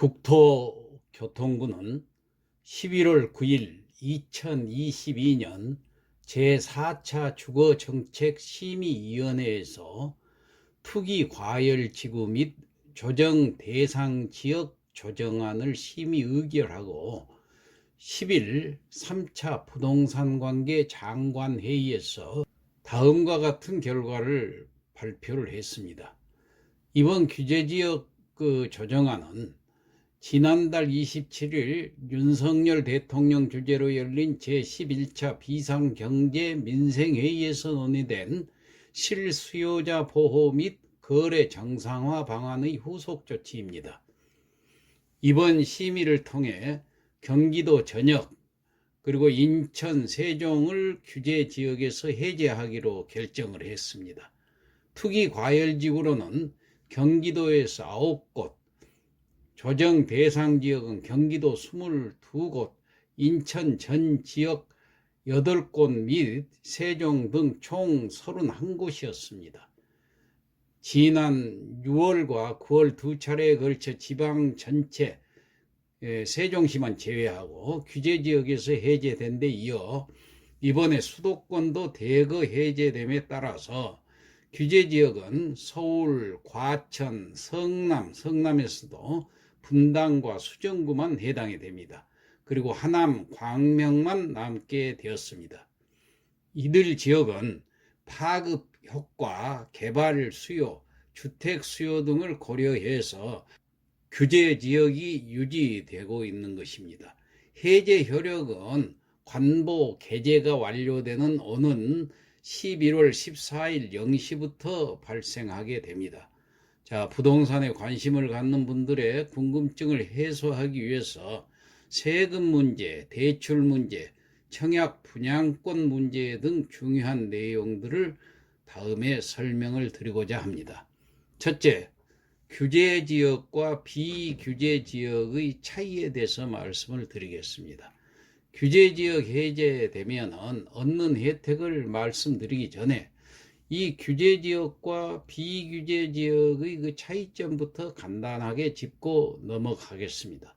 국토교통부는 11월 9일 2022년 제4차 주거정책심의위원회에서 투기 과열 지구 및 조정 대상 지역 조정안을 심의 의결하고 10일 3차 부동산 관계 장관 회의에서 다음과 같은 결과를 발표를 했습니다. 이번 규제지역 그 조정안은 지난달 27일 윤석열 대통령 주재로 열린 제11차 비상경제 민생회의에서 논의된 실수요자 보호 및 거래 정상화 방안의 후속 조치입니다. 이번 심의를 통해 경기도 전역 그리고 인천, 세종을 규제 지역에서 해제하기로 결정을 했습니다. 투기 과열 지구로는 경기도에서 9곳, 조정 대상 지역은 경기도 22곳, 인천 전 지역 8곳 및 세종 등 총 31곳이었습니다. 지난 6월과 9월 두 차례에 걸쳐 지방 전체 예, 세종시만 제외하고 규제 지역에서 해제된 데 이어 이번에 수도권도 대거 해제됨에 따라서 규제 지역은 서울, 과천, 성남, 성남에서도 분당과 수정구만 해당이 됩니다. 그리고 하남, 광명만 남게 되었습니다. 이들 지역은 파급 효과, 개발 수요, 주택 수요 등을 고려해서 규제 지역이 유지되고 있는 것입니다. 해제 효력은 관보 개제가 완료되는 오는 11월 14일 0시부터 발생하게 됩니다. 자, 부동산에 관심을 갖는 분들의 궁금증을 해소하기 위해서 세금 문제, 대출 문제, 청약 분양권 문제 등 중요한 내용들을 다음에 설명을 드리고자 합니다. 첫째, 규제 지역과 비규제 지역의 차이에 대해서 말씀을 드리겠습니다. 규제 지역 해제되면 얻는 혜택을 말씀드리기 전에 이 규제 지역과 비규제 지역의 그 차이점부터 간단하게 짚고 넘어가겠습니다.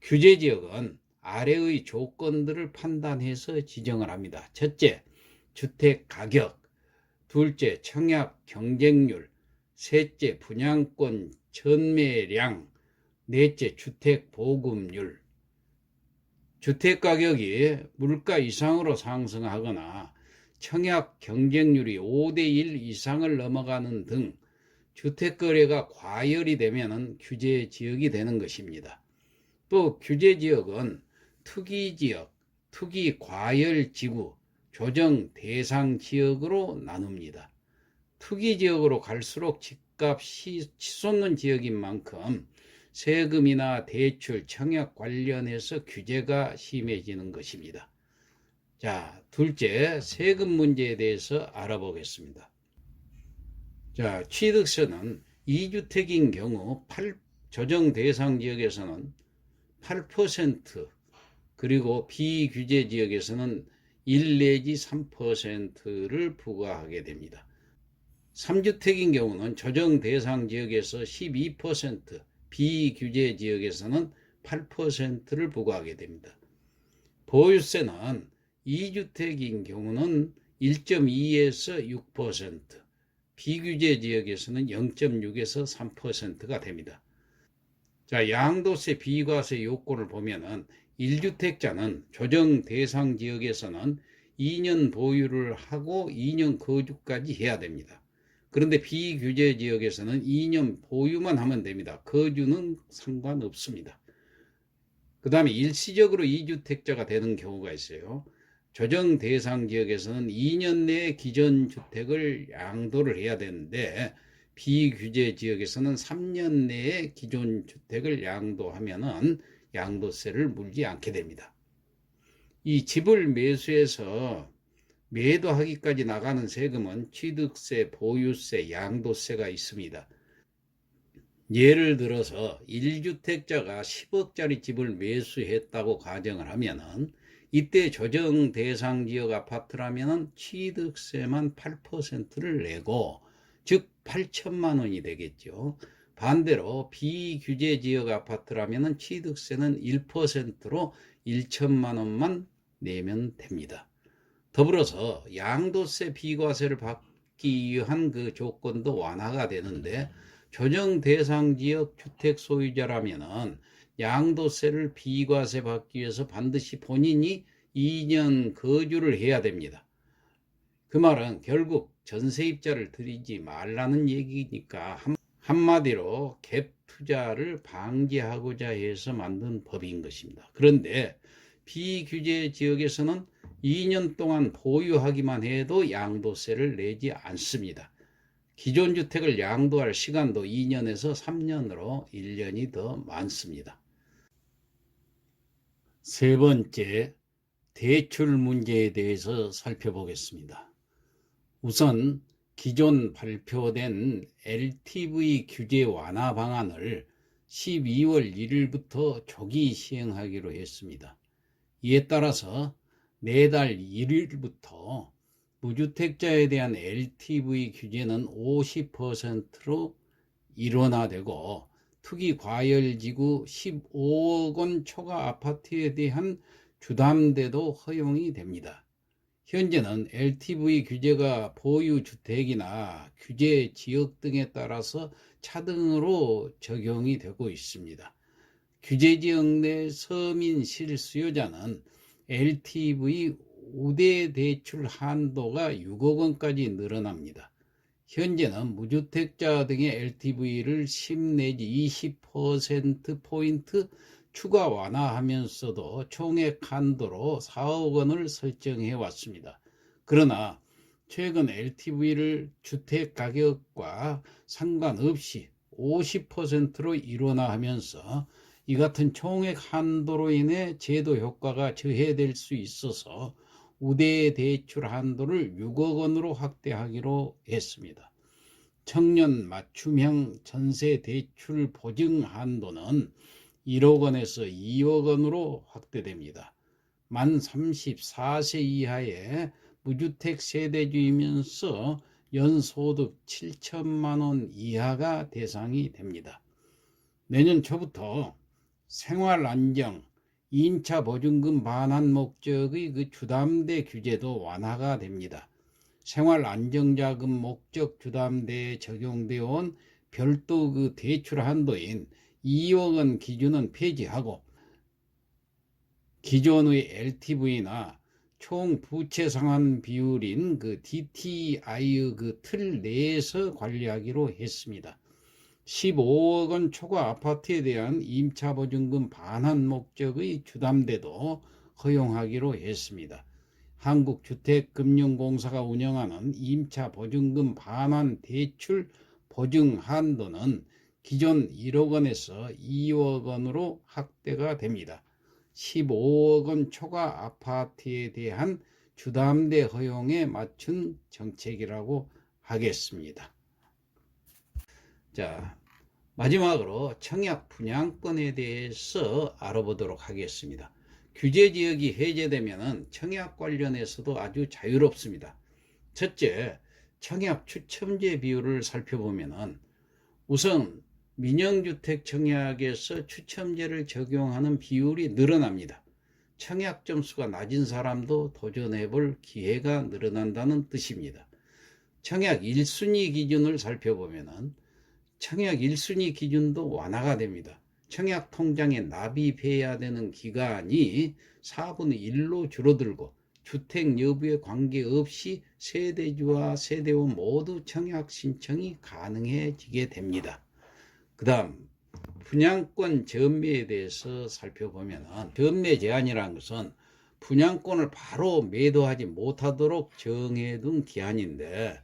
규제 지역은 아래의 조건들을 판단해서 지정을 합니다. 첫째, 주택 가격. 둘째, 청약 경쟁률. 셋째, 분양권 전매량. 넷째, 주택 보급률. 주택 가격이 물가 이상으로 상승하거나 청약 경쟁률이 5대1 이상을 넘어가는 등 주택 거래가 과열이 되면 규제 지역이 되는 것입니다. 또 규제 지역은 투기 지역, 투기 과열 지구, 조정 대상 지역으로 나눕니다. 투기 지역으로 갈수록 집값 치솟는 지역인 만큼 세금이나 대출, 청약 관련해서 규제가 심해지는 것입니다. 자, 둘째, 세금 문제에 대해서 알아보겠습니다. 자, 취득세는 2주택인 경우 8, 조정 대상 지역에서는 8% 그리고 비규제 지역에서는 1 내지 3%를 부과하게 됩니다. 3주택인 경우는 조정 대상 지역에서 12%, 비규제 지역에서는 8%를 부과하게 됩니다. 보유세는 2주택인 경우는 1.2에서 6%, 비규제 지역에서는 0.6에서 3%가 됩니다. 자, 양도세 비과세 요건을 보면은 1주택자는 조정 대상 지역에서는 2년 보유를 하고 2년 거주까지 해야 됩니다. 그런데 비규제 지역에서는 2년 보유만 하면 됩니다. 거주는 상관없습니다. 그 다음에 일시적으로 2주택자가 되는 경우가 있어요. 조정 대상 지역에서는 2년 내에 기존 주택을 양도를 해야 되는데 비규제 지역에서는 3년 내에 기존 주택을 양도하면은 양도세를 물지 않게 됩니다. 이 집을 매수해서 매도하기까지 나가는 세금은 취득세, 보유세, 양도세가 있습니다. 예를 들어서 1주택자가 10억짜리 집을 매수했다고 가정을 하면은 이때 조정 대상 지역 아파트라면 취득세만 8%를 내고 즉 8천만 원이 되겠죠. 반대로 비규제 지역 아파트라면 취득세는 1%로 1천만 원만 내면 됩니다. 더불어서 양도세 비과세를 받기 위한 그 조건도 완화가 되는데 조정 대상 지역 주택 소유자라면은 양도세를 비과세 받기 위해서 반드시 본인이 2년 거주를 해야 됩니다. 그 말은 결국 전세입자를 들이지 말라는 얘기니까 한, 한마디로 갭 투자를 방지하고자 해서 만든 법인 것입니다. 그런데 비규제 지역에서는 2년 동안 보유하기만 해도 양도세를 내지 않습니다. 기존 주택을 양도할 시간도 2년에서 3년으로 1년이 더 많습니다. 세 번째, 대출 문제에 대해서 살펴보겠습니다. 우선 기존 발표된 LTV 규제 완화 방안을 12월 1일부터 조기 시행하기로 했습니다. 이에 따라서 매달 1일부터 무주택자에 대한 LTV 규제는 50%로 일원화되고 투기 과열지구 15억 원 초과 아파트에 대한 주담대도 허용이 됩니다. 현재는 LTV 규제가 보유 주택이나 규제 지역 등에 따라서 차등으로 적용이 되고 있습니다. 규제 지역 내 서민 실수요자는 LTV 우대 대출 한도가 6억 원까지 늘어납니다. 현재는 무주택자 등의 LTV를 10 내지 20%포인트 추가 완화하면서도 총액 한도로 4억 원을 설정해 왔습니다. 그러나 최근 LTV를 주택 가격과 상관없이 50%로 일원화하면서 이 같은 총액 한도로 인해 제도 효과가 저해될 수 있어서 우대 대출 한도를 6억 원으로 확대하기로 했습니다. 청년 맞춤형 전세 대출 보증 한도는 1억 원에서 2억 원으로 확대됩니다. 만 34세 이하의 무주택 세대주이면서 연소득 7천만 원 이하가 대상이 됩니다. 내년 초부터 생활 안정, 임차 보증금 반환 목적의 그 주담대 규제도 완화가 됩니다. 생활 안정자금 목적 주담대에 적용되어 온 별도 그 대출 한도인 2억 원 기준은 폐지하고 기존의 LTV나 총 부채 상환 비율인 그 DTI의 그 틀 내에서 관리하기로 했습니다. 15억 원 초과 아파트에 대한 임차 보증금 반환 목적의 주담대도 허용하기로 했습니다. 한국주택금융공사가 운영하는 임차 보증금 반환 대출 보증 한도는 기존 1억 원에서 2억 원으로 확대가 됩니다. 15억 원 초과 아파트에 대한 주담대 허용에 맞춘 정책이라고 하겠습니다. 자, 마지막으로 청약 분양권에 대해서 알아보도록 하겠습니다. 규제 지역이 해제되면 청약 관련해서도 아주 자유롭습니다. 첫째, 청약 추첨제 비율을 살펴보면 우선 민영주택 청약에서 추첨제를 적용하는 비율이 늘어납니다. 청약 점수가 낮은 사람도 도전해 볼 기회가 늘어난다는 뜻입니다. 청약 1순위 기준을 살펴보면 청약 1순위 기준도 완화가 됩니다. 청약 통장에 납입해야 되는 기간이 4분의 1로 줄어들고 주택 여부에 관계없이 세대주와 세대원 모두 청약 신청이 가능해지게 됩니다. 그 다음 분양권 전매에 대해서 살펴보면 전매 제한이라는 것은 분양권을 바로 매도하지 못하도록 정해둔 기한인데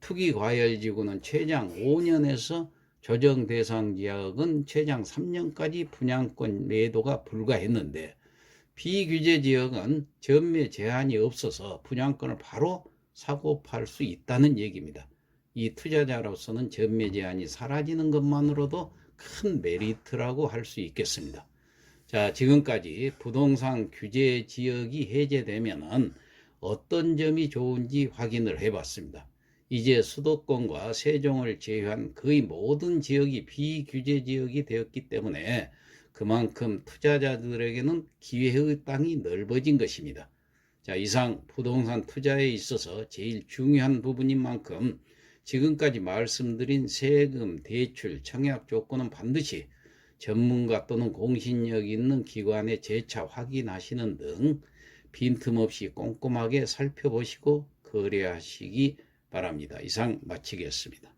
투기 과열지구는 최장 5년에서 조정 대상 지역은 최장 3년까지 분양권 매도가 불가했는데 비규제 지역은 전매 제한이 없어서 분양권을 바로 사고 팔 수 있다는 얘기입니다. 이 투자자로서는 전매 제한이 사라지는 것만으로도 큰 메리트라고 할 수 있겠습니다. 자, 지금까지 부동산 규제 지역이 해제되면은 어떤 점이 좋은지 확인을 해 봤습니다. 이제 수도권과 세종을 제외한 거의 모든 지역이 비규제 지역이 되었기 때문에 그만큼 투자자들에게는 기회의 땅이 넓어진 것입니다. 자, 이상 부동산 투자에 있어서 제일 중요한 부분인 만큼 지금까지 말씀드린 세금, 대출, 청약 조건은 반드시 전문가 또는 공신력 있는 기관에 재차 확인하시는 등 빈틈없이 꼼꼼하게 살펴보시고 거래하시기 바랍니다. 이상 마치겠습니다.